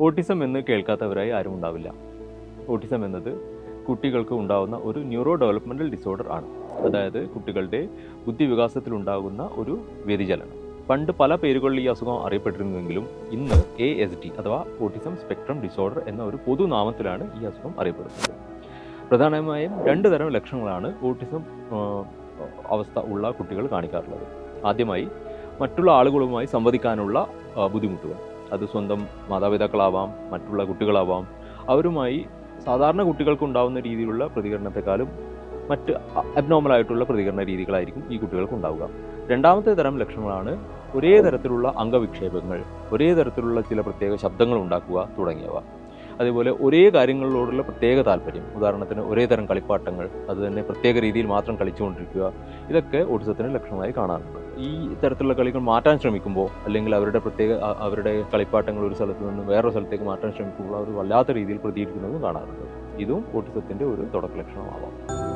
Autism എന്ന് കേൾക്കാത്തവരായി ആരും ഉണ്ടാവില്ല. ഓട്ടിസം എന്നത് കുട്ടികൾക്ക് ഉണ്ടാകുന്ന ഒരു ന്യൂറോ ഡെവലപ്മെന്റൽ ഡിസോർഡർ ആണ്. അതായത് കുട്ടികളുടെ ബുദ്ധിവികാസത്തിലുണ്ടാകുന്ന ഒരു വ്യതിചലനം. പണ്ട് പല പേരുകളിൽ ഈ അസുഖം അറിയപ്പെട്ടിരുന്നുവെങ്കിലും ഇന്ന് എ എസ് ഡി അഥവാ ഓട്ടിസം സ്പെക്ട്രം ഡിസോർഡർ എന്ന ഒരു പൊതുനാമത്തിലാണ് ഈ അസുഖം അറിയപ്പെടുന്നത്. പ്രധാനമായും രണ്ട് തരം ലക്ഷണങ്ങളാണ് ഓട്ടിസം അവസ്ഥ ഉള്ള കുട്ടികൾ കാണിക്കാറുള്ളത്. ആദ്യമായി മറ്റുള്ള ആളുകളുമായി സംവദിക്കാനുള്ള ബുദ്ധിമുട്ടുകൾ. അത് സ്വന്തം മാതാപിതാക്കളാവാം മറ്റുള്ള കുട്ടികളാവാം. അവരുമായി സാധാരണ കുട്ടികൾക്ക് ഉണ്ടാകുന്ന രീതിയിലുള്ള പ്രതികരണത്തെക്കാളും മറ്റ് അബ്നോർമൽ ആയിട്ടുള്ള പ്രതികരണ രീതികളായിരിക്കും ഈ കുട്ടികൾക്ക് ഉണ്ടാവുക രണ്ടാമത്തെ തരം ലക്ഷണങ്ങളാണ് ഒരേ തരത്തിലുള്ള അംഗവിക്ഷേപങ്ങൾ ഒരേ തരത്തിലുള്ള ചില പ്രത്യേക ശബ്ദങ്ങൾ ഉണ്ടാക്കുക തുടങ്ങിയവ. അതേപോലെ ഒരേ കാര്യങ്ങളിലോടുള്ള പ്രത്യേക താല്പര്യം. ഉദാഹരണത്തിന് ഒരേ തരം കളിപ്പാട്ടങ്ങൾ അത് തന്നെ പ്രത്യേക രീതിയിൽ മാത്രം കളിച്ചുകൊണ്ടിരിക്കുക ഇതൊക്കെ ഓട്ടിസത്തിന് ലക്ഷണമായി കാണാറുണ്ട്. ഈ തരത്തിലുള്ള കളികൾ മാറ്റാൻ ശ്രമിക്കുമ്പോൾ അല്ലെങ്കിൽ അവരുടെ പ്രത്യേക അവരുടെ കളിപ്പാട്ടങ്ങൾ ഒരു സ്ഥലത്ത് നിന്ന് വേറൊരു സ്ഥലത്തേക്ക് മാറ്റാൻ ശ്രമിക്കുമ്പോൾ അവർ വല്ലാത്ത രീതിയിൽ പ്രതികരിക്കുന്നതും കാണാറുണ്ട്. ഇതും ഓട്ടിസത്തിന്റെ ഒരു തുടക്ക ലക്ഷണമാവാം.